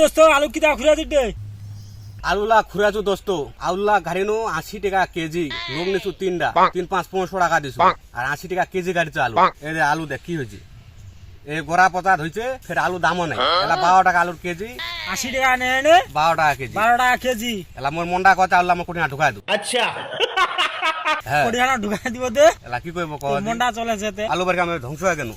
দোস্ত আলু কিতা আলুলা দোস্ত। আলুলা আশি টাকা কেজি লোক নিচু তিনটা। তিন পাঁচ পনেরোশো টাকা দিছো। আর আশি টাকা কেজি গাড়িছো আলু। এই আলু দেখ কি হয়েছে? এ গোড়া পচা ধুইছে ফের আলু দামও নাই। এলা বারো টাকা আলুর কেজি। আশি টাকা নেয় বারো টাকা কেজি। বারো টাকা কেজি। এলা মোর মনটা কথা আল্লাহ আমার কোটি ঢুকাই দু। আচ্ছা। হ্যাঁ। কোটিখানা ঢুকাই দিব দে। এলা কি করব তোর মনটা চলে যেতে আলু আমি ধ্বংস হয়ে গেল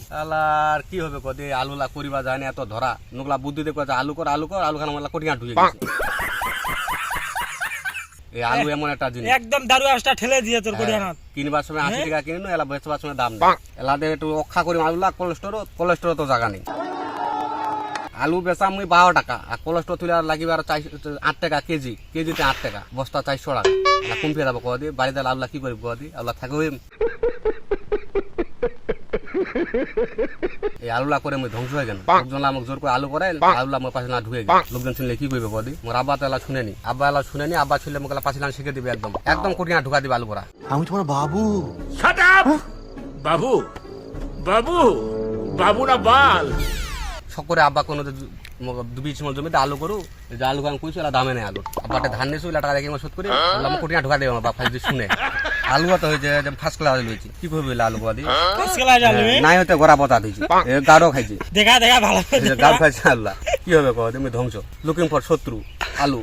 আর কি হবে আলুলা করিবা যায় না এত ধরা নোকলা বুদ্ধি আলু কর আলু কর আলু খানা মোলা কোটি ঢুকে গেছে। এই আলু এমন একটা জিনিস একদম দারু আসটা ঠেলে দিয়ে তোর কোটিখানা কিনবার সময় আশি টাকা কিনে এলা বেচবার সময় দাম নেই এলাদের একটু অক্ষা করি আলুলা কোলেস্টোর কোলেস্টোর তো জায়গা নেই। আলু বেচা মুই বারো টাকা আর কোলেস্ট্রল তুলে আর আট টাকা কেজি কেজিতে আট টাকা বস্তা চারশো টাকা। আর যাব ফেরাবো বাড়িতে আলুলা কি করি কোয়া আলুলা থাকবে এই আলুলা করে মুই ধ্বংস হয়ে গেল। লোকজন আমাক জোর করে আলু করে আলুলা আমার পাশে না ঢুকে গেল। লোকজন শুনলে কি করবে বদি মোর আব্বা তো শুনেনি আব্বা এলা শুনেনি আব্বা শুনলে মোকে পাশে না শিখে দিবে একদম। একদম কঠিনা ঢুকা দিবে আলু করা আমি তোমার বাবু। বাবু বাবু বাবু না বাল। সকরে আব্বা কোনো বিশ মল জমিতে আলু করু যে আলু কাম কইছো এলা দামে নেই আলু। আব্বাটা ধান নিয়েছো এলা টাকা দেখে শোধ করি। বললাম কোটিয়া ঢোকা দেবো আমার বাপ যদি শুনে। আলু তো হয়েছে ফার্স্ট ক্লাস আলু হয়েছে কি করবে আলু বাদি? নাই হতে গড়া পাতা দিয়েছি। গাড়ো খাইছি। দেখা দেখা ভালো। গাড়ো খাইছে আল্লাহ। কি হবে কো তুমি ধ্বংস। লুকিং ফর শত্রু আলু।